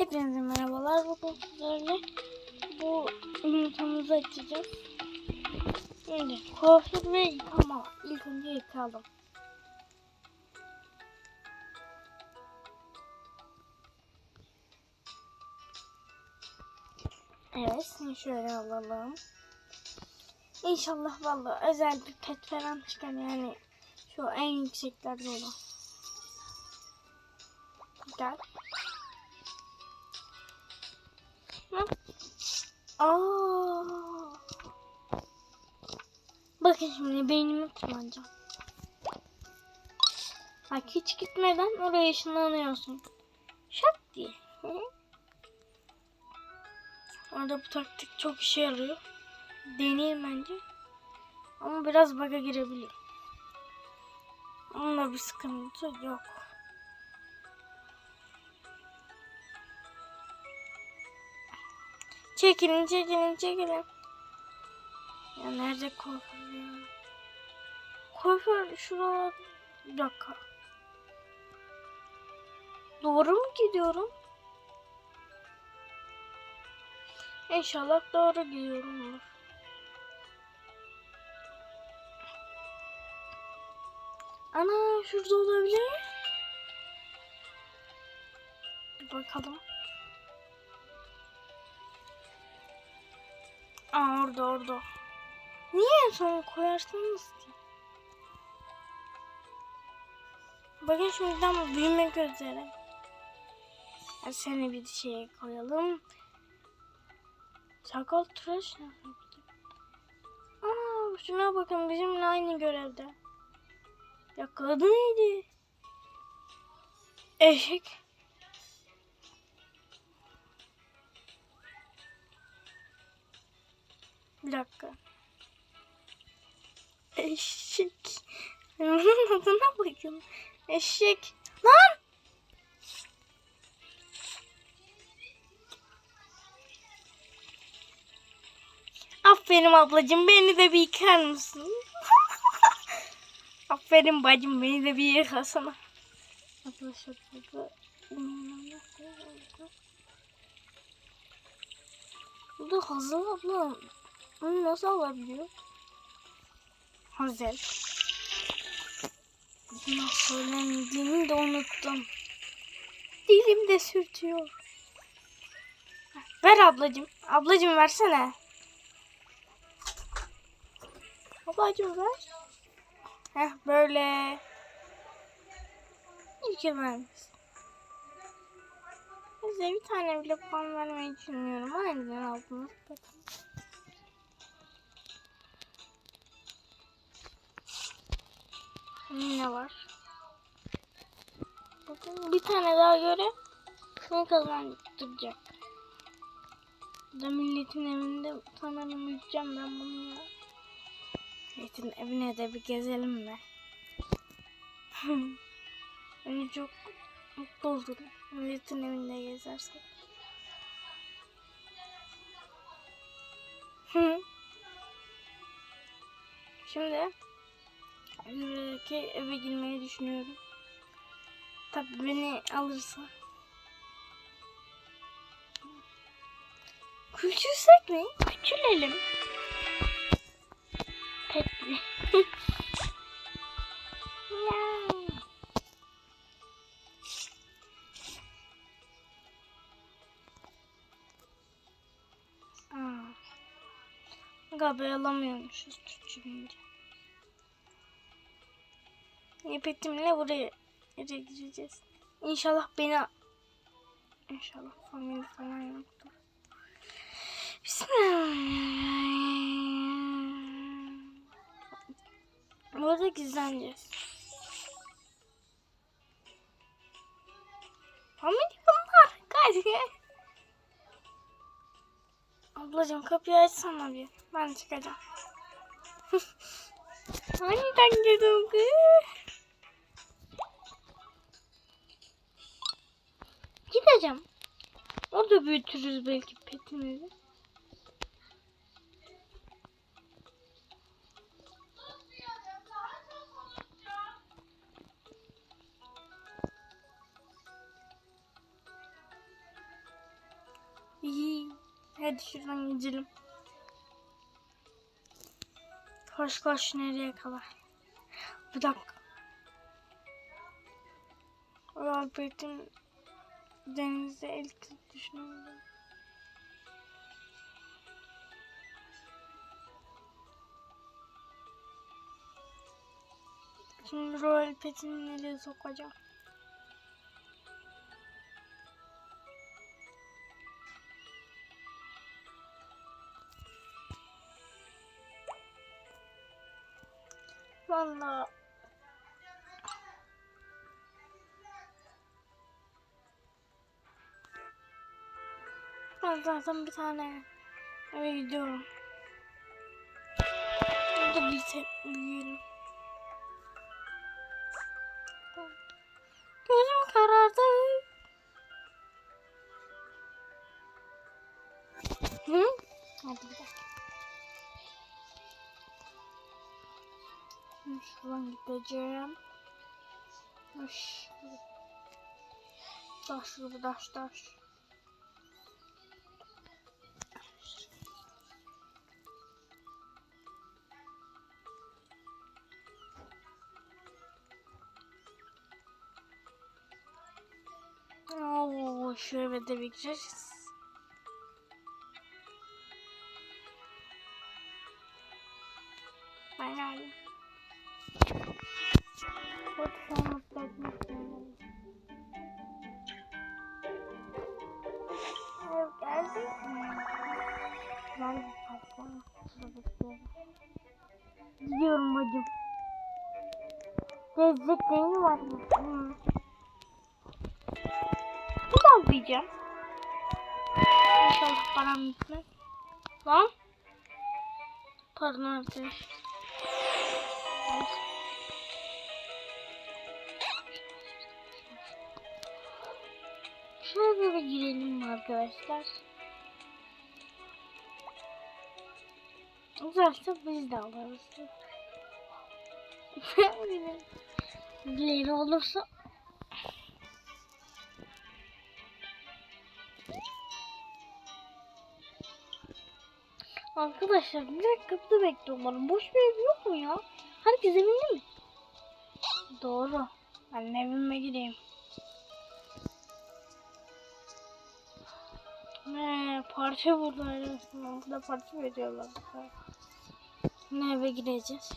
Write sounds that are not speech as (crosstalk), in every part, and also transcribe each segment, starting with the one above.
Hepinize merhabalar. Bugün sizlerle bu yumurtamızı açacağız. Şimdi kuaför ve yıkama. İlk önce yıkalım. Evet, şimdi şöyle alalım. İnşallah vallahi özel bir pet falan çıkar yani şu en yükseklerde olan. Gel. Aa. Bakın şimdi beynimi tırmanacağım. Bak hiç gitmeden oraya ışınlanıyorsun. Şak diye. Orada bu taktik çok işe yarıyor. Deneyeyim bence. Ama biraz bug'a girebiliyor. Ama bir sıkıntı yok. Çekilin çekilin çekilin. Ya nerede kuaför ya? Kuaför şurada. Bir dakika. Doğru mu gidiyorum? İnşallah doğru gidiyorum. Ana şurada olabilir. Bir bakalım. Aa orada orada. Niye en son koyarsınız ki? Bakın şimdiden büyümek üzere. Ya seni bir şeye koyalım. Sakal tıraş ne? Aa şuna bakın bizimle aynı görevde. Yakaladı neydi? Eşek. Bir dakika. Eşek. Onun adına bakın. Eşek. Lan! Aferin ablacığım beni de bir yıkar mısın? (laughs) Aferin bacım beni de bir yıkasana. Arkadaşlar burada Burada Hazal abla bunu nasıl alabiliyor? Hazel. Nasıl söylendiğini de unuttum. Dilim de sürtüyor. Ver ablacığım. Ablacığım versene. Ablacığım ver. Heh böyle. Ki vermiş. Size bir tane bile puan vermeyi düşünmüyorum. Aynen aldınız. Bakın. Ne var? Bakın bir tane daha göre ne kazandıracak. Da milletin evinde sanırım yiyeceğim ben bunu ya. Milletin evine de bir gezelim be. (laughs) Beni çok mutlu. Milletin evinde gezersek. (laughs) Şimdi Yürüyerek eve girmeyi düşünüyorum. Tabi beni alırsa. Küçülsek mi? Küçülelim. Miau. (laughs) Aa. Galiba alamıyormuşuz küçülünce. Nipetimle buraya buraya gireceğiz. İnşallah beni İnşallah family falan yoktur. Bismillah. Orada gizleneceğiz. Family bunlar. Hadi. Ablacığım kapıyı açsana bir. Ben çıkacağım. (laughs) Aniden girdim. Gideceğim. Orada büyütürüz belki petimizi. İyi. Hadi şuradan gidelim. Koş koş nereye kadar? Bir dakika. Albert'in denize el düşünüyorum. Şimdi Royal Pet'ini nereye sokacağım? Vallahi Ben zaten bir tane eve gidiyorum. Burada bir tek büyüyelim. Gözüm karardı. Hı? Hadi bir dakika. Şuradan gideceğim. Taş, taş, taş. Oo, eve de gireriz. Ben geldim. Hadi sen mutlu etmek istiyorum. Ev geldi. Ben de kalkacağım. Gidiyorum bacım. Gezecek neyin var mı? Da almayacağım. İnşallah param gitmez. Lan. Pardon arkadaş. Şöyle bir girelim arkadaşlar. Uzarsa biz de alırız. Dileği olursa Arkadaşlar bir dakika kapıda bekliyorlar. Boş bir ev yok mu ya? Herkes evinde mi? Doğru. Ben evime gireyim. Ne parça burada arasında. Burada parça veriyorlar. Ne eve gireceğiz?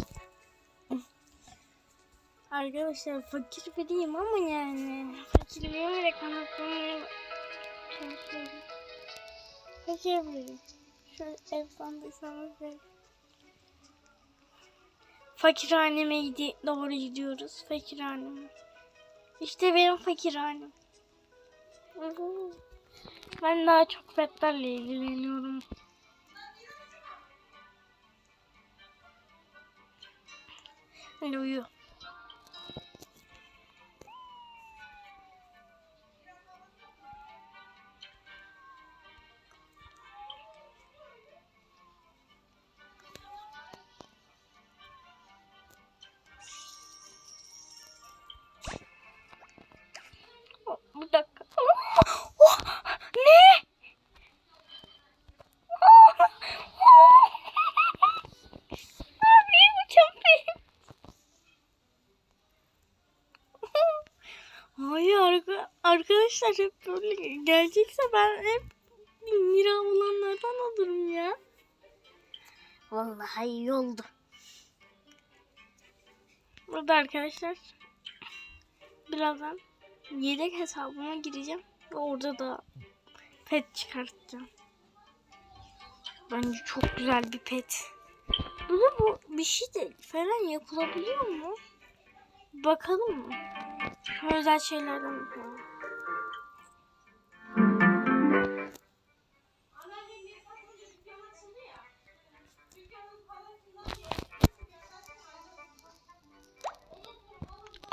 Arkadaşlar fakir biriyim ama yani fakirliğimi de kanıtlamaya çalışıyorum. Fakir biriyim. Şu ev sandıysanız verin. Fakirhaneme gidi doğru gidiyoruz. Fakirhaneme. İşte benim fakirhanem. Ben daha çok petlerle ilgileniyorum. Hadi uyu. Arkadaşlar hep böyle gelecekse ben hep bin lira olanlardan alırım ya. Vallahi iyi oldu. Burada arkadaşlar birazdan yedek hesabıma gireceğim ve orada da pet çıkartacağım. Bence çok güzel bir pet. Burada bu bir şey de falan yapılabiliyor mu? Bakalım mı? Özel şeylerden bakalım.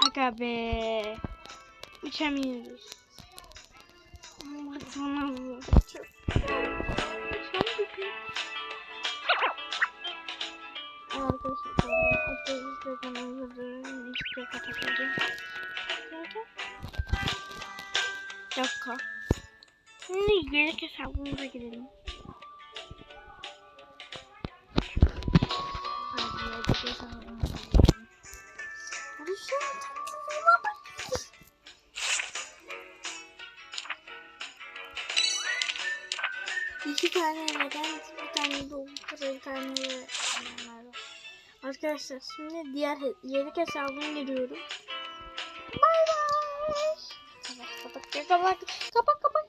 Aga be. Uçamıyoruz. Allah'ım çok. Arkadaşlar otobüs de özür İşte kapatacağım. Nerede? Dakika. Şimdi yedek hesabımıza girelim. Hadi yedek hesabımıza girelim. Hadi bak. İki tane neden bir tane ultra bir tane var. Arkadaşlar şimdi diğer yedek hesabıma giriyorum. Bay bay. Kapat kapat. kapat